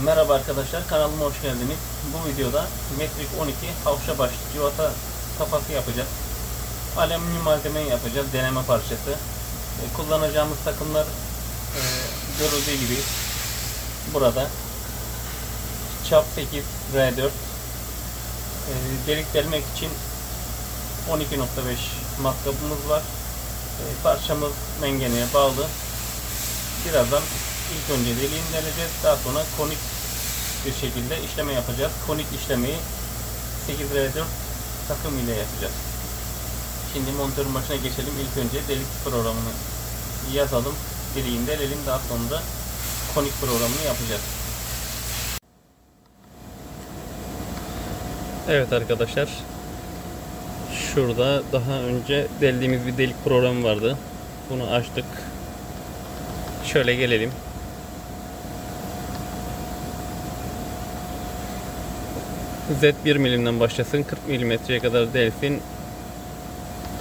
Merhaba arkadaşlar kanalıma hoş geldiniz. Bu videoda metrik 12 havşa baş civata kafası yapacağız. Alüminyum malzeme yapacağız. Deneme parçası. E, kullanacağımız takımlar e, görüldüğü gibi burada. Çap 8 R4 e, delik delmek için 12.5 matkabımız var. E, parçamız mengeneye bağlı. Birazdan ilk önce deliğini deleceğiz. Daha sonra konik bir şekilde işleme yapacağız. Konik işlemeyi 8R4 takım ile yapacağız. Şimdi montörün başına geçelim. İlk önce delik programını yazalım. Deliğini delelim. Daha sonra da konik programını yapacağız. Evet arkadaşlar. Şurada daha önce deldiğimiz bir delik programı vardı. Bunu açtık. Şöyle gelelim. Z 1 milimden başlasın 40 milimetreye kadar delsin.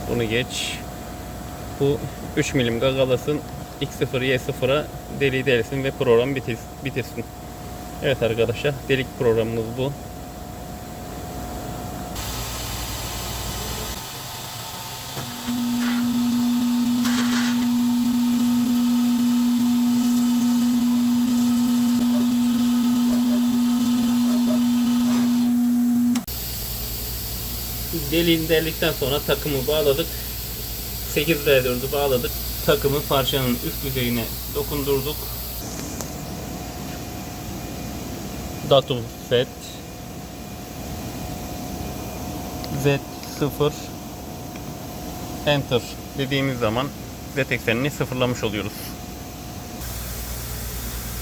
Bunu geç. Bu 3 milim gagalasın. X0 Y0'a deliği delsin ve program bitir- bitirsin. Evet arkadaşlar delik programımız bu. Deliğini deldikten sonra takımı bağladık. 8 R4'ü bağladık. Takımı parçanın üst yüzeyine dokundurduk. Datum set Z0 Enter dediğimiz zaman Z eksenini sıfırlamış oluyoruz.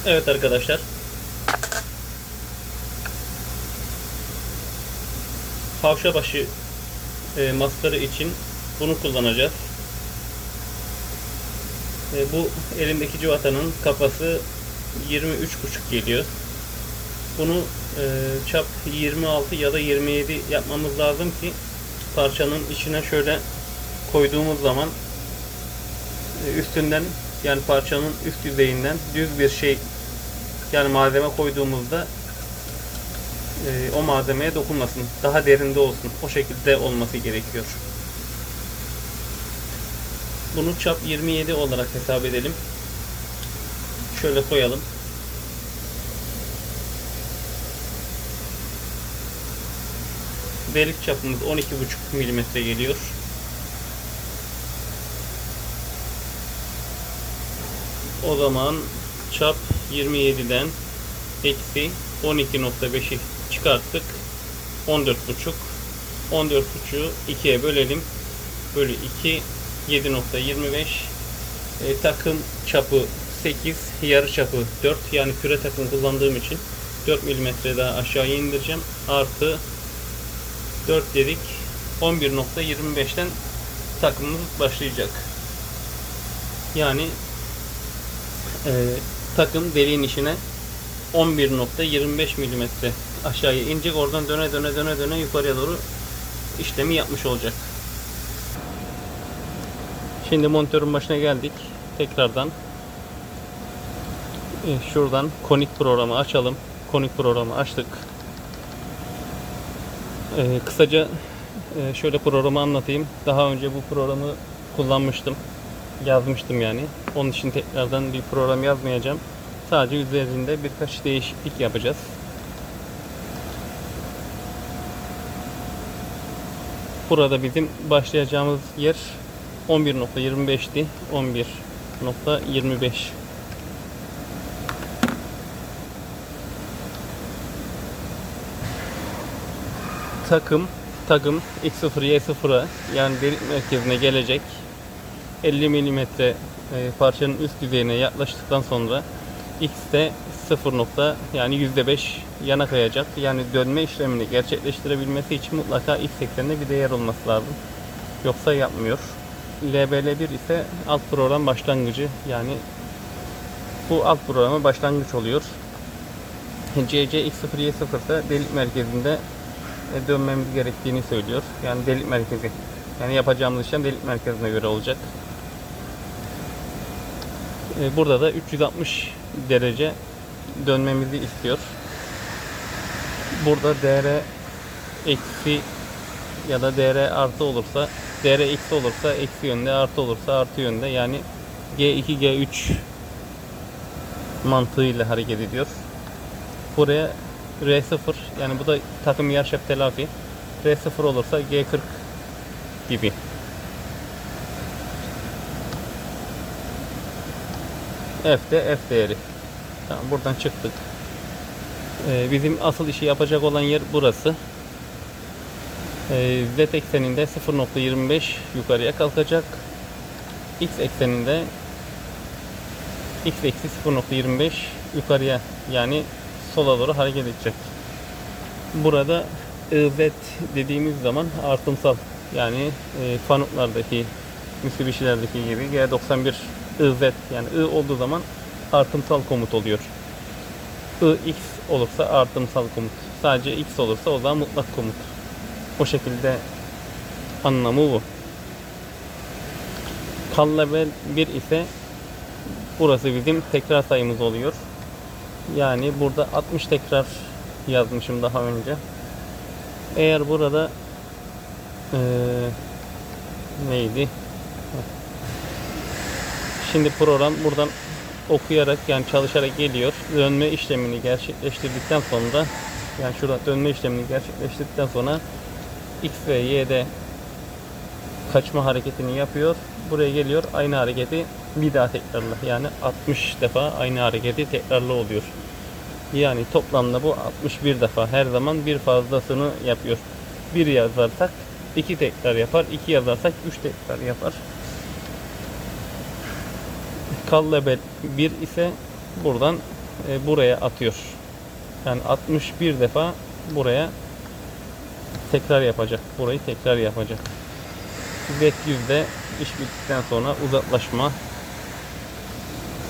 Evet arkadaşlar. Havşa başı e, maskarı için bunu kullanacağız. E, bu elimdeki civatanın kafası 23,5 geliyor. Bunu e, çap 26 ya da 27 yapmamız lazım ki parçanın içine şöyle koyduğumuz zaman e, üstünden yani parçanın üst yüzeyinden düz bir şey yani malzeme koyduğumuzda e, o malzemeye dokunmasın. Daha derinde olsun. O şekilde olması gerekiyor. Bunu çap 27 olarak hesap edelim. Şöyle koyalım. Delik çapımız 12,5 mm geliyor. O zaman çap 27'den eksi 12.5'i çıkarttık. 14.5 14.5'u 2'ye bölelim. Bölü 2 7.25 e, takım çapı 8 yarı çapı 4 yani küre takım kullandığım için 4 mm daha aşağıya indireceğim. Artı 4 dedik 11.25'ten takımımız başlayacak. Yani e, takım deliğin içine 11.25 mm aşağıya inecek. Oradan döne döne döne döne yukarıya doğru işlemi yapmış olacak. Şimdi monitörün başına geldik. Tekrardan e, şuradan konik programı açalım. Konik programı açtık. E, kısaca e, şöyle programı anlatayım. Daha önce bu programı kullanmıştım. Yazmıştım yani. Onun için tekrardan bir program yazmayacağım. Sadece üzerinde birkaç değişiklik yapacağız. Burada bizim başlayacağımız yer 11.25'ti. 11.25 takım takım X0 Y0'a yani delik merkezine gelecek 50 mm e, parçanın üst yüzeyine yaklaştıktan sonra X'te 0 nokta yani %5 yana kayacak. Yani dönme işlemini gerçekleştirebilmesi için mutlaka X ekseninde bir değer olması lazım. Yoksa yapmıyor. LBL1 ise alt program başlangıcı yani bu alt programa başlangıç oluyor. CC X0 Y0 da delik merkezinde e, dönmemiz gerektiğini söylüyor. Yani delik merkezi. Yani yapacağımız işlem delik merkezine göre olacak. E, Burada da 360 derece dönmemizi istiyor. Burada DR eksi ya da DR artı olursa DR eksi olursa eksi yönde artı olursa artı yönde yani G2 G3 mantığıyla hareket ediyor. Buraya R0 yani bu da takım yarşap telafi. R0 olursa G40 gibi. F de F değeri. Tamam buradan çıktık. Ee, bizim asıl işi yapacak olan yer burası. Ee, Z ekseninde 0.25 yukarıya kalkacak. X ekseninde X eksi 0.25 yukarıya yani sola doğru hareket edecek. Burada IZ dediğimiz zaman artımsal yani e, fanuklardaki Mitsubishi'lerdeki gibi G91 IZ yani I olduğu zaman artımsal komut oluyor. IX olursa artımsal komut. Sadece X olursa o zaman mutlak komut. O şekilde anlamı bu. Kal level 1 ise burası bizim tekrar sayımız oluyor. Yani burada 60 tekrar yazmışım daha önce. Eğer burada eee, neydi? Şimdi program buradan okuyarak yani çalışarak geliyor. Dönme işlemini gerçekleştirdikten sonra yani şurada dönme işlemini gerçekleştirdikten sonra X ve Y'de kaçma hareketini yapıyor. Buraya geliyor. Aynı hareketi bir daha tekrarla. Yani 60 defa aynı hareketi tekrarla oluyor. Yani toplamda bu 61 defa her zaman bir fazlasını yapıyor. Bir yazarsak iki tekrar yapar. iki yazarsak üç tekrar yapar. Kal level 1 ise buradan e, buraya atıyor. Yani 61 defa buraya tekrar yapacak. Burayı tekrar yapacak. Z100'de iş bittikten sonra uzaklaşma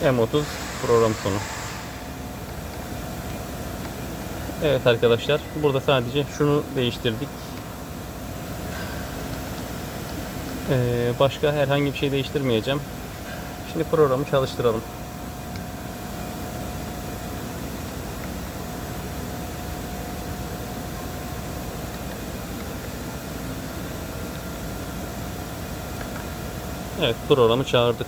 M30 program sonu. Evet arkadaşlar burada sadece şunu değiştirdik. Ee, başka herhangi bir şey değiştirmeyeceğim. Şimdi programı çalıştıralım. Evet programı çağırdık.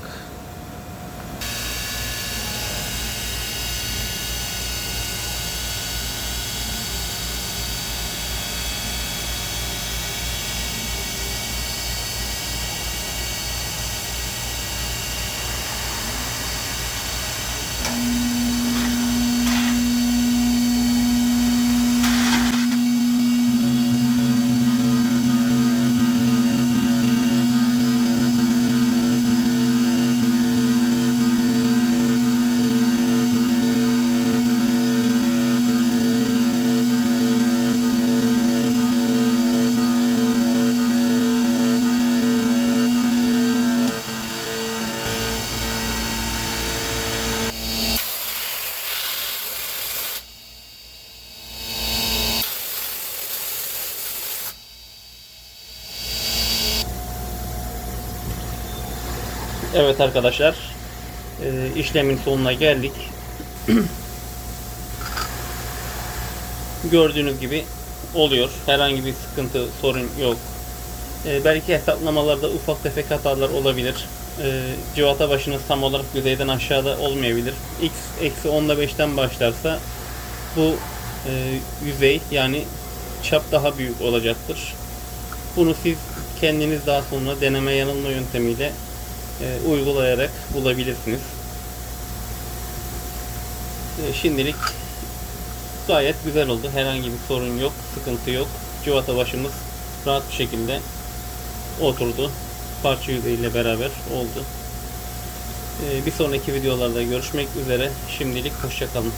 Evet arkadaşlar e, işlemin sonuna geldik. Gördüğünüz gibi oluyor. Herhangi bir sıkıntı, sorun yok. E, belki hesaplamalarda ufak tefek hatalar olabilir. E, civata başınız tam olarak yüzeyden aşağıda olmayabilir. X eksi 10'da 5'ten başlarsa bu e, yüzey yani çap daha büyük olacaktır. Bunu siz kendiniz daha sonra deneme yanılma yöntemiyle e, uygulayarak bulabilirsiniz. E, şimdilik gayet güzel oldu. Herhangi bir sorun yok, sıkıntı yok. Civata başımız rahat bir şekilde oturdu. Parça yüzeyiyle beraber oldu. E, bir sonraki videolarda görüşmek üzere. Şimdilik hoşçakalın.